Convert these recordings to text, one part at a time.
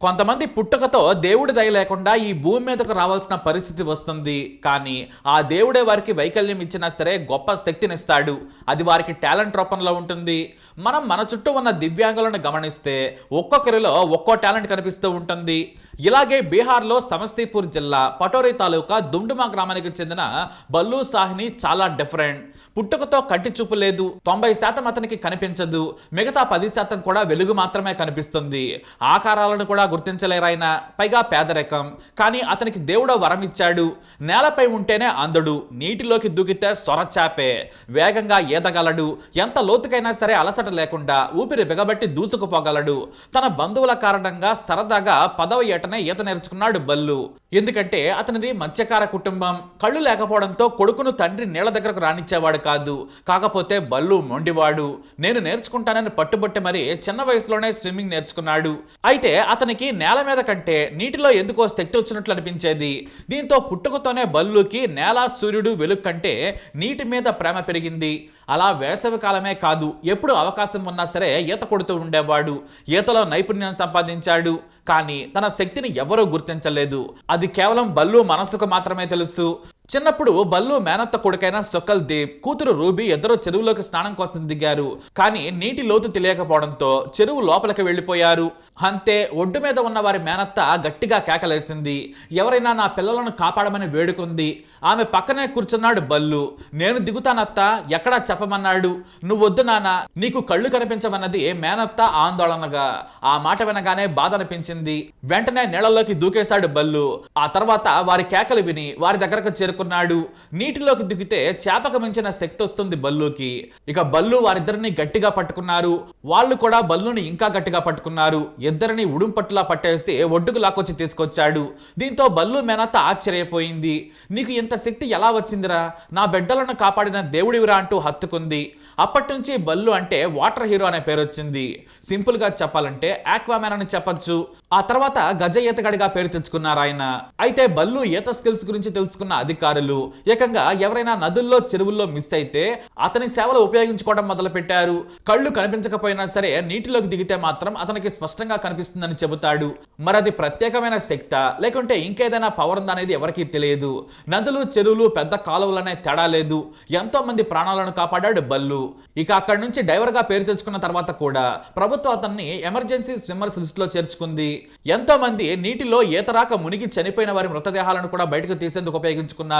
కొంతమంది పుట్టుకతో దేవుడి దయ లేకుండా ఈ భూమి మీదకు రావాల్సిన పరిస్థితి వస్తుంది. కానీ ఆ దేవుడే వారికి వైకల్యం ఇచ్చినా సరే గొప్ప శక్తినిస్తాడు. అది వారికి టాలెంట్ రూపంలో ఉంటుంది. మనం మన చుట్టూ ఉన్న దివ్యాంగులను గమనిస్తే ఒక్కొక్కరిలో ఒక్కో టాలెంట్ కనిపిస్తూ ఉంటుంది. ఇలాగే బీహార్లో సమస్తీపూర్ జిల్లా పటోరి తాలూకా దుండుమా గ్రామానికి చెందిన బల్లు సాహ్ని చాలా డిఫరెంట్. పుట్టుకతో కంటి చూపు లేదు. తొంభై శాతం అతనికి కనిపించదు. మిగతా పది శాతం కూడా వెలుగు మాత్రమే కనిపిస్తుంది. ఆకారాలను కూడా గుర్తించలేరాయన పైగా పేదరికం. కానీ అతనికి దేవుడు వరం ఇచ్చాడు. నేలపై ఉంటేనే అందడు. నీటిలోకి దూకితే సొరచాపే వేగంగా ఈదగలడు ఎంత లోతుకైనా సరే అలసట లేకుండా ఊపిరి బిగబట్టి దూసుకుపోగలడు. తన బంధువుల కారణంగా సరదాగా పదవ ఏటనే ఈత నేర్చుకున్నాడు బల్లు. ఎందుకంటే అతనిది మత్స్యకార కుటుంబం. కళ్ళు లేకపోవడంతో కొడుకును తండ్రి నీళ్ళ దగ్గరకు రానిచ్చేవాడు కాదు. కాకపోతే బల్లు మొండివాడు. నేను నేర్చుకుంటానని పట్టుబట్టి మరి చిన్న వయసులోనే స్విమ్మింగ్ నేర్చుకున్నాడు. అయితే అతనికి నేల మీద కంటే నీటిలో ఎందుకో శక్తి వచ్చినట్లు అనిపించేది. దీంతో పుట్టుకతోనే బల్లుకి నేల సూర్యుడు వెలుగు కంటే నీటి మీద ప్రేమ పెరిగింది. అలా వేసవి కాలమే కాదు ఎప్పుడు అవకాశం ఉన్నా సరే ఈత కొడుతూ ఉండేవాడు. ఈతలో నైపుణ్యం సంపాదించాడు. కానీ తన శక్తిని ఎవరూ గుర్తించలేదు. అది కేవలం బల్లు మనసుకు మాత్రమే తెలుసు. చిన్నప్పుడు బల్లు మేనత్త కొడుకైన సొక్కల్ దేవ్ కూతురు రూబీ ఇద్దరు చెరువులోకి స్నానం కోసం దిగారు. కానీ నీటి లోతు తెలియకపోవడంతో చెరువు లోపలికి వెళ్ళిపోయారు. అంతే ఒడ్డు మీద ఉన్న వారి మేనత్త గట్టిగా కేకలేసింది. ఎవరైనా నా పిల్లలను కాపాడమని వేడుకుంది. ఆమె పక్కనే కూర్చున్నాడు బల్లు. నేను దిగుతానత్త ఎక్కడా చెప్పమన్నాడు. నువ్వొద్దు నాన్న నీకు కళ్ళు కనిపించమన్నది మేనత్త ఆందోళనగా. ఆ మాట వినగానే బాధ అనిపించింది వెంటనే నీళ్ళలోకి దూకేశాడు బల్లు. ఆ తర్వాత వారి కేకలు విని వారి దగ్గరకు చేరుకున్నాడు నీటిలోకి దిగితే చేపకు మించిన శక్తి వస్తుంది బల్లుకి. ఇక బల్లు వారిద్దరిని గట్టిగా పట్టుకున్నారు. వాళ్ళు కూడా బల్లుని ఇంకా గట్టిగా పట్టుకున్నారు. ఇద్దరిని ఉడుంపట్టులా పట్టేసి ఒడ్డుకు లాక్కొచ్చి తీసుకొచ్చాడు. దీంతో బల్లు మేనత్త ఆశ్చర్యపోయింది. నీకు ఇంత శక్తి ఎలా వచ్చిందిరా? నా బిడ్డలను కాపాడిన దేవుడివిరా అంటూ హత్తుకుంది. అప్పటి నుంచి బల్లు అంటే వాటర్ హీరో అనే పేరు వచ్చింది సింపుల్గా చెప్పాలంటే ఆక్వామ్యాన్ అని చెప్పొచ్చు. ఆ తర్వాత గజ ఈతగాడిగా పేరు తెచ్చుకున్నారు ఆయన. అయితే బల్లు ఈత స్కిల్స్ గురించి తెలుసుకున్న అధికారులు. ఏకంగా ఎవరైనా నదుల్లో చెరువుల్లో మిస్ అయితే అతని సేవలు ఉపయోగించుకోవడం మొదలు పెట్టారు కళ్ళు కనిపించకపోయినా సరే నీటిలోకి దిగితే మాత్రం అతనికి స్పష్టంగా కనిపిస్తుందని చెబుతాడు. మరి అది ప్రత్యేకమైన శక్త లేకుంటే ఇంకేదైనా పవర్ అనేది ఎవరికీ తెలియదు. నదులు చెరువులు పెద్ద కాలువలు అనే తేడా లేదు. ఎంతో మంది ప్రాణాలను కాపాడాడు బల్లు. ఇక అక్కడి నుంచి డైవర్గా పేరు తెచ్చుకున్న తర్వాత కూడా ప్రభుత్వం అతన్ని ఎమర్జెన్సీ స్విమ్మర్స్ లిస్ట్లో చేర్చుకుంది. ఎంతో మంది నీటిలో ఈతరాక మునిగి చనిపోయిన వారి మృతదేహాలను కూడా బయటకు తీసేందుకు ఉపయోగించుకున్నారు.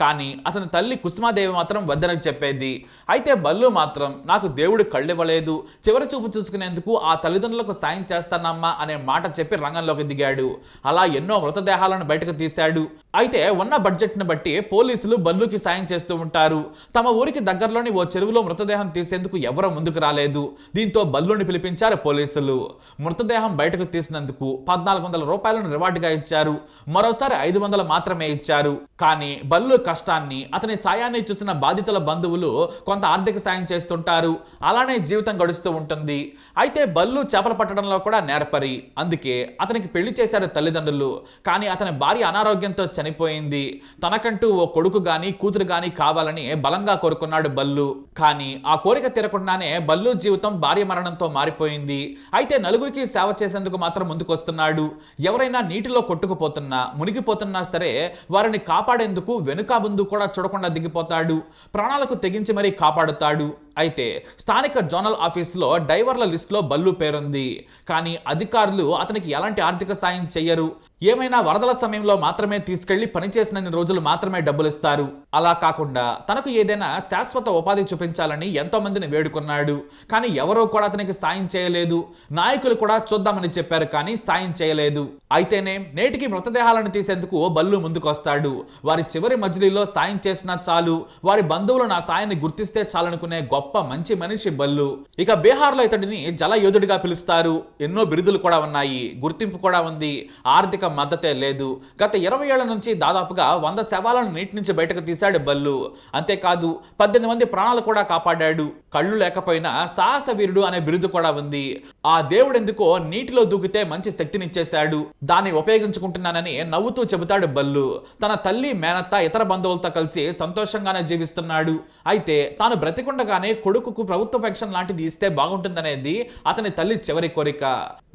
కానీ అతని తల్లి కుసుమాదేవి మాత్రం వద్దనని చెప్పేది. అయితే బల్లు మాత్రం నాకు దేవుడు కళ్ళివ్వలేదు. చివరి చూపు చూసుకునేందుకు ఆ తల్లిదండ్రులకు సాయం చేస్తానమ్మా అనే మాట చెప్పి రంగంలోకి దిగాడు. అలా ఎన్నో మృతదేహాలను బయటకు తీశాడు. అయితే ఉన్న బడ్జెట్ను బట్టి పోలీసులు బల్లుకి సాయం చేస్తూ ఉంటారు. తమ ఊరికి దగ్గరలోని ఓ చెరువులో మృతదేహం తీసేందుకు ఎవరో ముందుకు రాలేదు. దీంతో బల్లుని పిలిపించారు పోలీసులు. మృతదేహం బయటకు తీసినందుకు పద్నాలుగు వందల రూపాయలను రివార్డుగా ఇచ్చారు. మరోసారి ఐదు వందలు మాత్రమే ఇచ్చారు. కానీ బల్లు కష్టాన్ని అతని సాయాన్ని చూసిన బాధితుల బంధువులు కొంత ఆర్థిక సాయం చేస్తుంటారు. అలానే జీవితం గడుస్తూ ఉంటుంది. అయితే బల్లు చేపలు పట్టడంలో కూడా నేర్పరి. అందుకే అతనికి పెళ్ళి చేశారు తల్లిదండ్రులు. కానీ అతని భార్య అనారోగ్యంతో చనిపోయింది. తనకంటూ ఓ కొడుకు గాని కూతురు గాని కావాలని బలంగా కోరుకున్నాడు బల్లు. కానీ ఆ కోరిక తీరకుండానే బల్లు జీవితం భార్య మరణంతో మారిపోయింది. అయితే నలుగురికి సేవ చేసేందుకు మాత్రం ముందుకొస్తున్నాడు. ఎవరైనా నీటిలో కొట్టుకుపోతున్నా మునిగిపోతున్నా సరే వారిని కాపాడేందుకు వెనుక ముందు కూడా చూడకుండా దిగిపోతాడు. ప్రాణాలకు తెగించి మరీ కాపాడుతాడు. అయితే స్థానిక జోనల్ ఆఫీసులో డైవర్ల లిస్టులో బల్లు పేరుంది. కానీ అధికారులు అతనికి ఎలాంటి ఆర్థిక సాయం చెయ్యరు. ఏమైనా వరదల సమయంలో మాత్రమే తీసుకెళ్ళి పనిచేసిన రోజులు మాత్రమే డబ్బులు ఇస్తారు అలా కాకుండా తనకు ఏదైనా శాశ్వత ఉపాధి చూపించాలని ఎంతో మందిని వేడుకున్నాడు. కానీ ఎవరో కూడా అతనికి సాయం చేయలేదు. నాయకులు కూడా చూద్దామని చెప్పారు కానీ సాయం చేయలేదు. అయితేనే నేటికి మృతదేహాలను తీసేందుకు బల్లు ముందుకొస్తాడు. వారి చివరి మజిలీలో సాయం చేసినా చాలు. వారి బంధువులు నా సాయాన్ని గుర్తిస్తే చాలనుకునే గొప్ప గొప్ప మంచి మనిషి బల్లు. ఇక బీహార్లో ఇతడిని జల యోధుడిగా పిలుస్తారు. ఎన్నో బిరుదులు కూడా ఉన్నాయి. గుర్తింపు కూడా ఉంది. ఆర్థిక మద్దతే లేదు. గత ఇరవై ఏళ్ళ నుంచి దాదాపుగా వంద శవాలను నీటి నుంచి బయటకు తీశాడు బల్లు. అంతేకాదు పద్దెనిమిది మంది ప్రాణాలు కూడా కాపాడాడు. కళ్ళు లేకపోయినా సాహస వీరుడు అనే బిరుదు కూడా ఉంది. ఆ దేవుడు ఎందుకో నీటిలో దూకితే మంచి శక్తినిచ్చేశాడు. దాన్ని ఉపయోగించుకుంటున్నానని నవ్వుతూ చెబుతాడు బల్లు. తన తల్లి మేనత్త ఇతర బంధువులతో కలిసి సంతోషంగానే జీవిస్తున్నాడు. అయితే తాను బ్రతికుండగానే కొడుకుకు ప్రభుత్వ పెన్షన్ లాంటిది ఇస్తే బాగుంటుందనేది అతని తల్లి చివరి కోరిక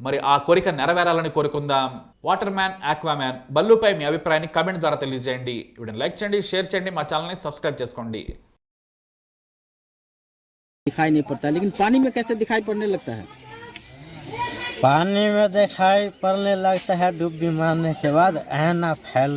మరి ఆ కోరిక నెరవేరాలని కోరుకుందాం వాటర్ మ్యాన్ ఆక్వామ్యాన్ బల్లుపై మీ అభిప్రాయాన్ని కామెంట్ ద్వారా తెలియజేయండి వీడిని లైక్ చేయండి షేర్ చేయండి మా ఛానల్ని సబ్స్క్రైబ్ చేసుకోండి दिखाई नहीं पड़ता लेकिन पानी में कैसे दिखाई पड़ने लगता है पानी में दिखाई पड़ने लगता है डुबकी मारने के बाद ऐना फैल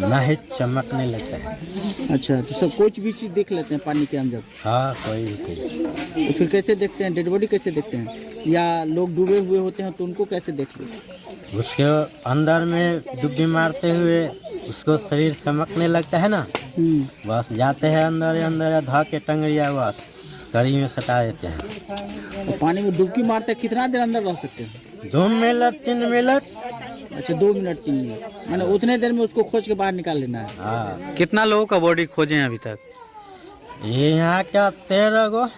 नहीं चमकने लगता है। अच्छा तो सब कुछ भी चीज़ देख लेते हैं पानी के अंदर। हाँ कोई भी कोई तो फिर कैसे देखते हैं? डेड बॉडी कैसे देखते हैं? या लोग डूबे हुए होते हैं तो उनको कैसे देखते हैं? उसके अंदर में डुबकी मारते हुए उसको शरीर चमकने लगता है ना? हम्म, बस जाते हैं अंदर अंदर धा के टंगड़िया बस कड़ी में सटा देते हैं। तो पानी में डुबकी मारते कितना देर अंदर रह सकते हैं? दो मिनट तीन मिनट अच्छा दो मिनट तीन मिनट मैंने उतने देर में उसको खोज के बाहर निकाल लेना है। हाँ। कितना लोगों का बॉडी खोजे हैं अभी तक? ये यहाँ क्या तेरह गो।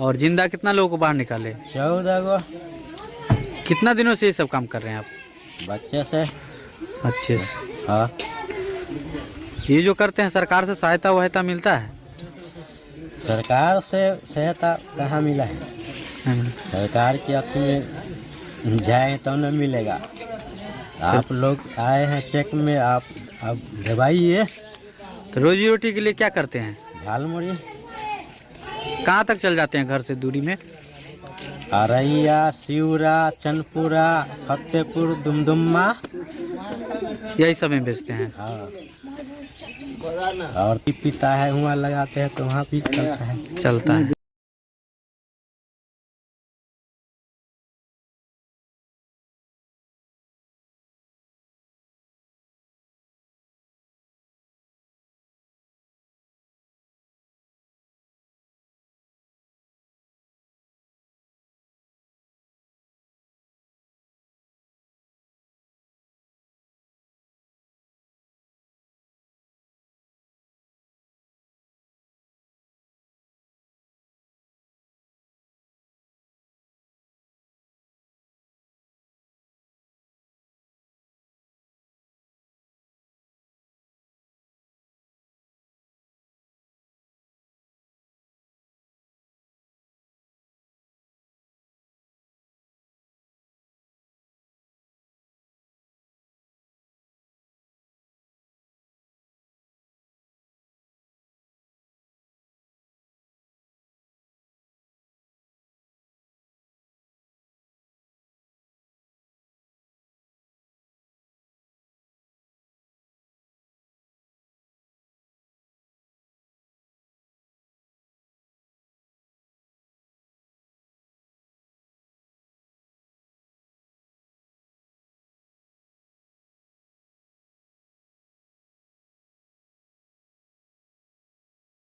और ज़िंदा कितना लोगों को बाहर निकाले? चौदह गो। कितना दिनों से ये सब काम कर रहे हैं आप? बच्चे से। अच्छे से। हाँ। ये जो करते हैं सरकार से सहायता वहायता मिलता है? सरकार से सहायता कहाँ मिला है? सरकार की में जाए तो न मिलेगा। आप लोग आए हैं चेक में आप अब दवाइए तो रोजी रोटी के लिए क्या करते हैं? झालमुड़ी कहाँ तक चल जाते हैं घर से दूरी में? अरैया सिवरा चनपुरा फतेहपुर दुमदुम्मा। यही सब में बेचते हैं। हाँ। और पीता है वहाँ लगाते हैं तो वहाँ भी चलता है। चलता है।